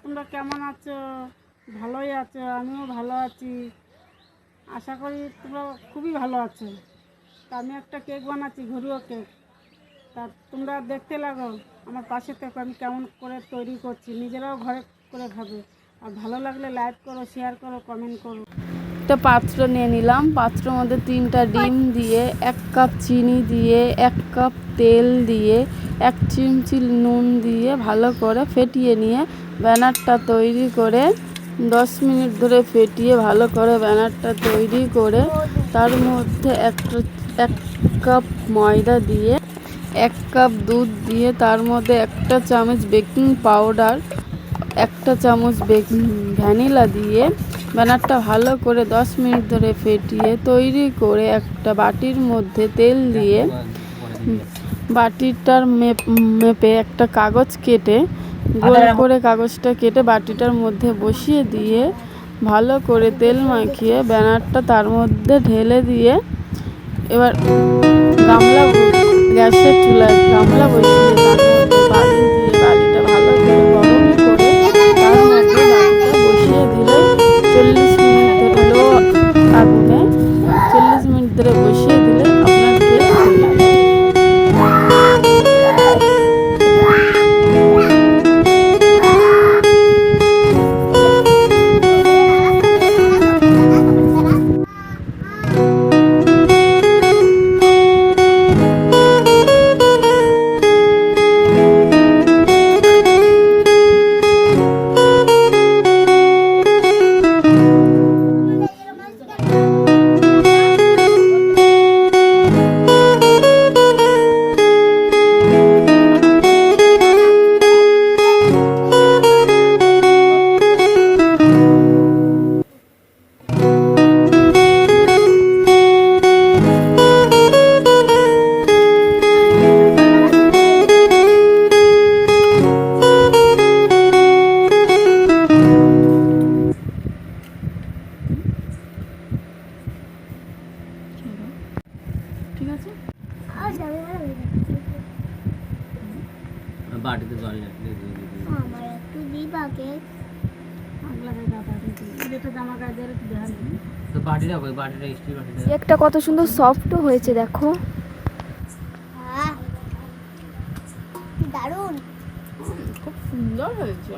তোমরা কেমন আছো? ভালোই আছো, আমিও ভালো আছি। আশা করি তোমরা খুবই ভালো আছো। তা আমি একটা কেক বানাচ্ছি, ঘরুয়া কেক। তা তোমরা দেখতে লাগো, আমার পাশে থেকে, আমি কেমন করে তৈরি করছি। নিজেরাও ঘরে করে খাবে। আর ভালো লাগলে লাইক করো, শেয়ার করো, কমেন্ট করো। একটা পাত্র নিয়ে নিলাম। পাত্রের মধ্যে তিনটা ডিম দিয়ে, এক কাপ চিনি দিয়ে, এক কাপ তেল দিয়ে, এক চিমচি নুন দিয়ে ভালো করে ফেটিয়ে নিয়ে ব্যানারটা তৈরি করে দশ মিনিট ধরে ফেটিয়ে ভালো করে ব্যানারটা তৈরি করে তার মধ্যে একটা এক কাপ ময়দা দিয়ে, এক কাপ দুধ দিয়ে, তার মধ্যে একটা চামচ বেকিং পাউডার, একটা চামচ বেকিং ভ্যানিলা দিয়ে ব্যানারটা ভালো করে দশ মিনিট ধরে ফেটিয়ে তৈরি করে একটা বাটির মধ্যে তেল দিয়ে বাটিটার মেপে একটা কাগজ কেটে গোল করে কাগজটা কেটে বাটিটার মধ্যে বসিয়ে দিয়ে ভালো করে তেল মাখিয়ে ব্যানারটা তার মধ্যে ঢেলে দিয়ে এবার গামলা গ্যাসের চুলায় গামলা বসিয়ে তার ভালো করে বসিয়ে চল্লিশ মিনিট ধরে চল্লিশ মিনিট ধরে বসিয়ে আছে? বাটিতে জল আমার একটু দিবাকে কেকটা কত সুন্দর সফটও হয়েছে দেখো। হ্যাঁ। দারুণ। খুব সুন্দর হয়েছে।